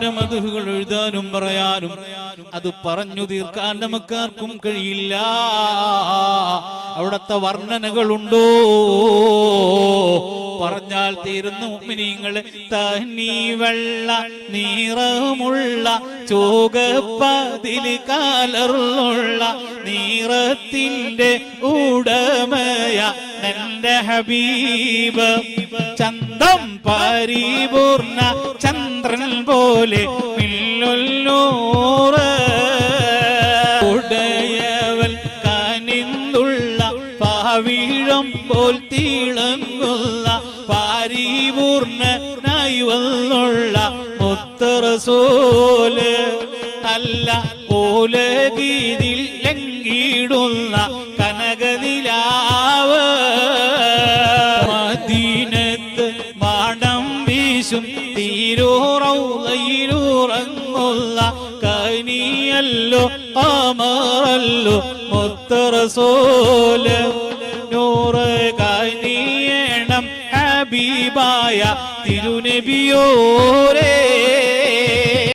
മധുകൾ എഴുതാനും പറയാനും അത് പറഞ്ഞു തീർക്കാൻ നമുക്കാർക്കും കഴിയില്ല. അവിടത്തെ വർണനകളുണ്ടോ? പറഞ്ഞാൽ തീരുന്നു മിനിങ്ങൾ തനി വെള്ള നീറമുള്ള ചോകപ്പതിൽ കാലറുള്ള നീറത്തിന്റെ ഉടമയ എന്റെ ഹബീബ്. ചന്തം പരിപൂർണ ചന്ദ്രൻ പോലെ മില്ലുന്നൂറ് ഉടയവൽ കനിന്നുള്ള പാവീഴം പോൽ തിളങ്ങുന്ന പാരിപൂർണനായി വന്നുള്ള മുത്തറസോൽ അല്ല ഓലഗീതിൽ ലംഘിടുന്ന കനകനിലാവ്. മദീനത്ത് മാടം വീശും തീരൂറയിലൂറങ്ങുള്ള കനിയല്ലോ അമറല്ലോ മുത്തറസോല നൂറ് കനിയണം ഹബീബായ തിരുനബിയോരേ